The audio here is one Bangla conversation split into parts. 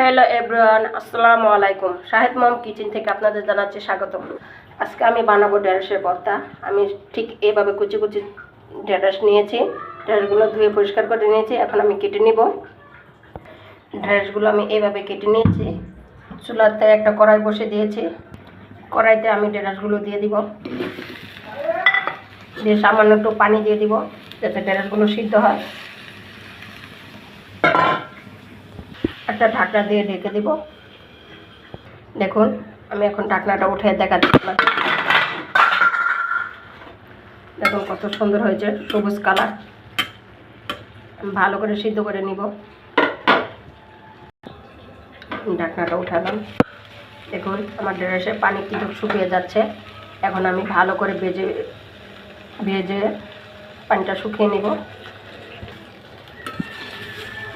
হ্যালো এভরিওয়ান, আসসালামু আলাইকুম। শাহেদ মম কিচেন থেকে আপনাদের জানাচ্ছি স্বাগতম। আজকে আমি বানাবো ঢেঁড়সের ভর্তা। আমি ঠিক এভাবে কুচি কুচি ঢেঁড়স নিয়েছি। ঢেঁড়সগুলো ধুয়ে পরিষ্কার করে নিয়েছি। এখন আমি কেটে নিব। ঢেঁড়সগুলো আমি এইভাবে কেটে নিয়েছি। চুলাতে একটা কড়াই বসে দিয়েছি। কড়াইতে আমি ঢেঁড়সগুলো দিয়ে দিব। দিয়ে সামান্য একটু পানি দিয়ে দিব যাতে ঢেঁড়সগুলো সিদ্ধ হয়। একটা ঢাকনা দিয়ে ঢেকে দিব। দেখুন, আমি এখন ঢাকনাটা উঠে দেখাচ্ছি আপনাকে। দেখুন কত সুন্দর হয়েছে, সবুজ কালার। ভালো করে সিদ্ধ করে নিব। ঢাকনাটা উঠালাম। দেখুন, আমার ড্রেসে পানি কিন্তু শুকিয়ে যাচ্ছে। এখন আমি ভালো করে ভেজে ভেজে পানিটা শুকিয়ে নেব।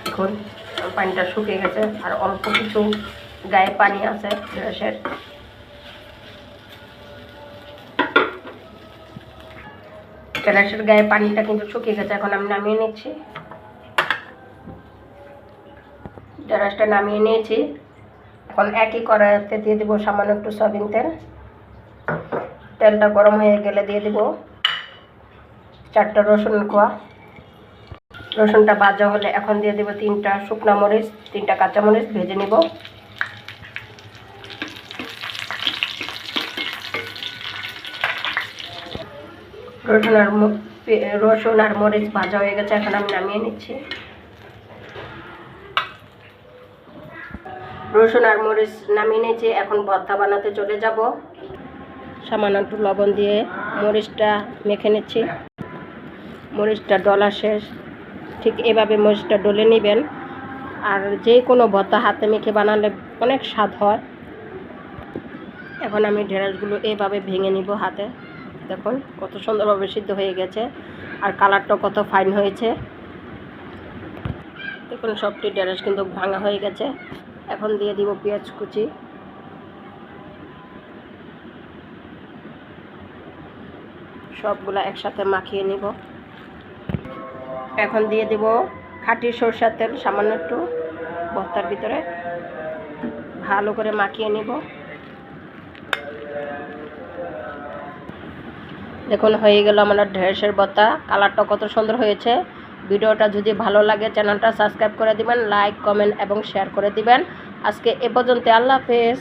দেখুন পানিটা শুকিয়ে গেছে, আর অল্প কিছু গায়ে পানি আছে ড্রেসের ড্রেসের গায়ে পানিটা কিন্তু শুকিয়ে গেছে, এখন আমি নামিয়ে নিচ্ছি। ড্রেসটা নামিয়ে নিয়েছি। এখন একই কড়াইতে দিয়ে দেবো সামান্য একটু সয়াবিন তেল। তেলটা গরম হয়ে গেলে দিয়ে দেবো চারটা রসুন কোয়া। রসুনটা ভাজা হলে এখন দিয়ে দেবো তিনটা শুকনা মরিচ, তিনটা কাঁচা মরিচ, ভেজে নিব। রসুন আর রসুন আর মরিচ ভাজা হয়ে গেছে, এখন আমি নামিয়ে নিচ্ছি। রসুন আর মরিচ নামিয়ে নিয়েছি, এখন ভর্তা বানাতে চলে যাব। সামান্য একটু লবণ দিয়ে মরিচটা মেখে নিচ্ছি। মরিচটা ডলা শেষ। ঠিক এভাবে মরিচটা ডলে নেবেন। আর যে কোনো ভর্তা হাতে মেখে বানালে অনেক স্বাদ হয়। এখন আমি ঢেঁড়সগুলো এভাবে ভেঙে নিব হাতে। দেখুন, কত সুন্দরভাবে সিদ্ধ হয়ে গেছে। আর কালারটা কত ফাইন হয়েছে। দেখুন, সবটি ঢেঁড়স কিন্তু ভাঙা হয়ে গেছে। এখন দিয়ে দিব পেঁয়াজ কুচি। সবগুলো একসাথে মাখিয়ে নিব। এখন দিয়ে দেব খাঁটি সরষের তেল, সামান্য একটু ভর্তার ভিতরে। ভালো করে মাখিয়ে নিব। দেখুন, হয়ে গেল আমার ঢেঁড়সের ভর্তা কালারটা কত সুন্দর হয়েছে। ভিডিওটা যদি ভালো লাগে, চ্যানেলটা সাবস্ক্রাইব করে দিবেন, লাইক, কমেন্ট এবং শেয়ার করে দিবেন। আজকে এ পর্যন্ত আল্লাহ হাফেজ।